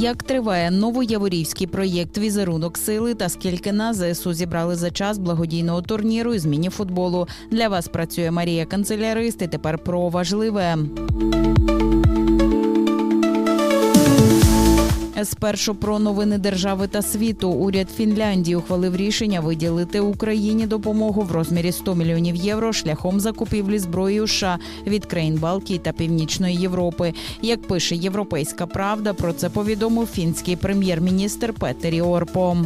Як триває новояворівський проєкт Візерунок сили та скільки на ЗСУ зібрали за час благодійного турніру і зміні футболу? Для вас працює Марія Канцелярист. І тепер про важливе. Спершу про новини держави та світу. Уряд Фінляндії ухвалив рішення виділити Україні допомогу в розмірі 100 мільйонів євро шляхом закупівлі зброї США від країн Балтії та Північної Європи. Як пише Європейська Правда, про це повідомив фінський прем'єр-міністр Петері Орпо.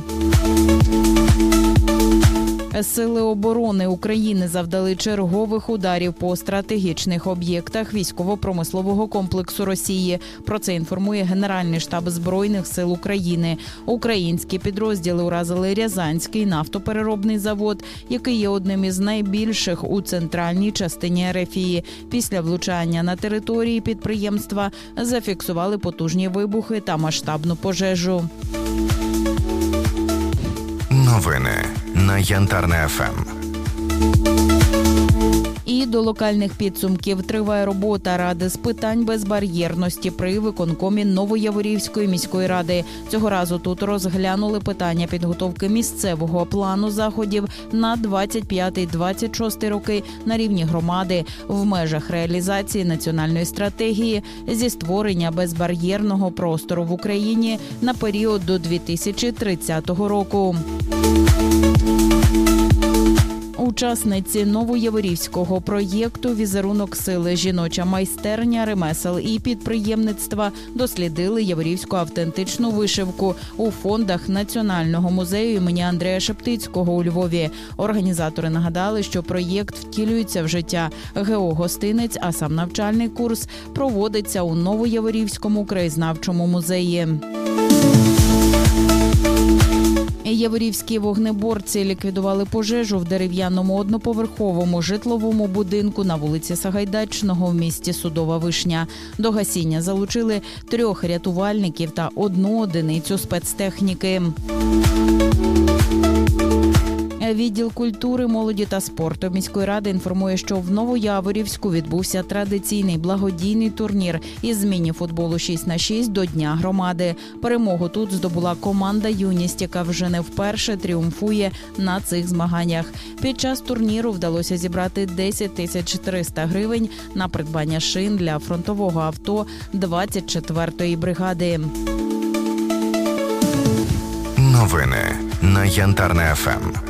Сили оборони України завдали чергових ударів по стратегічних об'єктах військово-промислового комплексу Росії. Про це інформує Генеральний штаб збройних сил України. Українські підрозділи уразили Рязанський нафтопереробний завод, який є одним із найбільших у центральній частині Ерефії. Після влучання на території підприємства зафіксували потужні вибухи та масштабну пожежу. Новини на Янтарной ФМ. І до локальних підсумків триває робота ради з питань безбар'єрності при виконкомі Новояворівської міської ради. Цього разу тут розглянули питання підготовки місцевого плану заходів на 25-26 роки на рівні громади в межах реалізації національної стратегії зі створення безбар'єрного простору в Україні на період до 2030 року. Учасниці новоєворівського проєкту Візерунок сили жіноча майстерня, ремесел і підприємництва дослідили яворівську автентичну вишивку у фондах Національного музею імені Андрея Шептицького у Львові. Організатори нагадали, що проєкт втілюється в життя. ГО гостинець, а сам навчальний курс проводиться у Новоєворівському краєзнавчому музеї. Яворівські вогнеборці ліквідували пожежу в дерев'яному одноповерховому житловому будинку на вулиці Сагайдачного в місті Судова Вишня. До гасіння залучили трьох рятувальників та одну одиницю спецтехніки. Відділ культури, молоді та спорту міської ради інформує, що в Новояворівську відбувся традиційний благодійний турнір із міні-футболу 6 на 6 до Дня громади. Перемогу тут здобула команда Юність, яка вже не вперше тріумфує на цих змаганнях. Під час турніру вдалося зібрати 10 тисяч 300 гривень на придбання шин для фронтового авто 24-ї бригади. Новини на Янтарне ФМ.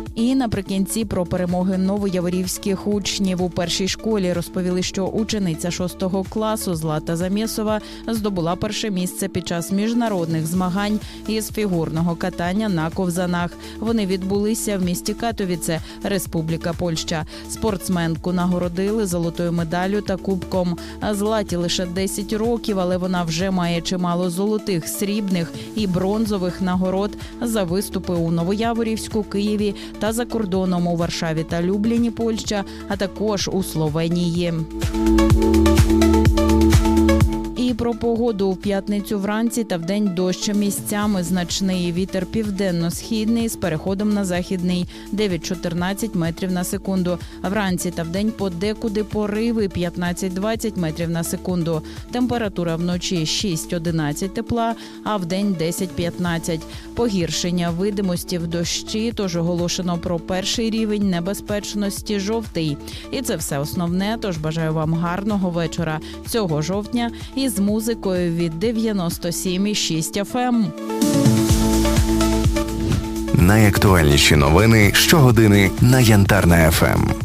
І наприкінці про перемоги новояворівських учнів у першій школі розповіли, що учениця шостого класу Злата Замєсова здобула перше місце під час міжнародних змагань із фігурного катання на ковзанах. Вони відбулися в місті Катовіце, Республіка Польща. Спортсменку нагородили золотою медаллю та кубком. Златі лише 10 років, але вона вже має чимало золотих, срібних і бронзових нагород за виступи у Новояворівську, Києві та за кордоном у Варшаві та Любліні, Польща, а також у Словенії. І про погоду в п'ятницю вранці та вдень дощ місцями значний вітер південно-східний з переходом на західний 9-14 метрів на секунду. Вранці та вдень подекуди пориви 15-20 метрів на секунду. Температура вночі 6-11 тепла, а вдень 10-15. Погіршення видимості в дощі, тож оголошено про перший рівень небезпечності жовтий. І це все основне. Тож бажаю вам гарного вечора цього жовтня із музикою від 97,6 FM. Найактуальніші новини щогодини на Янтарна ФМ.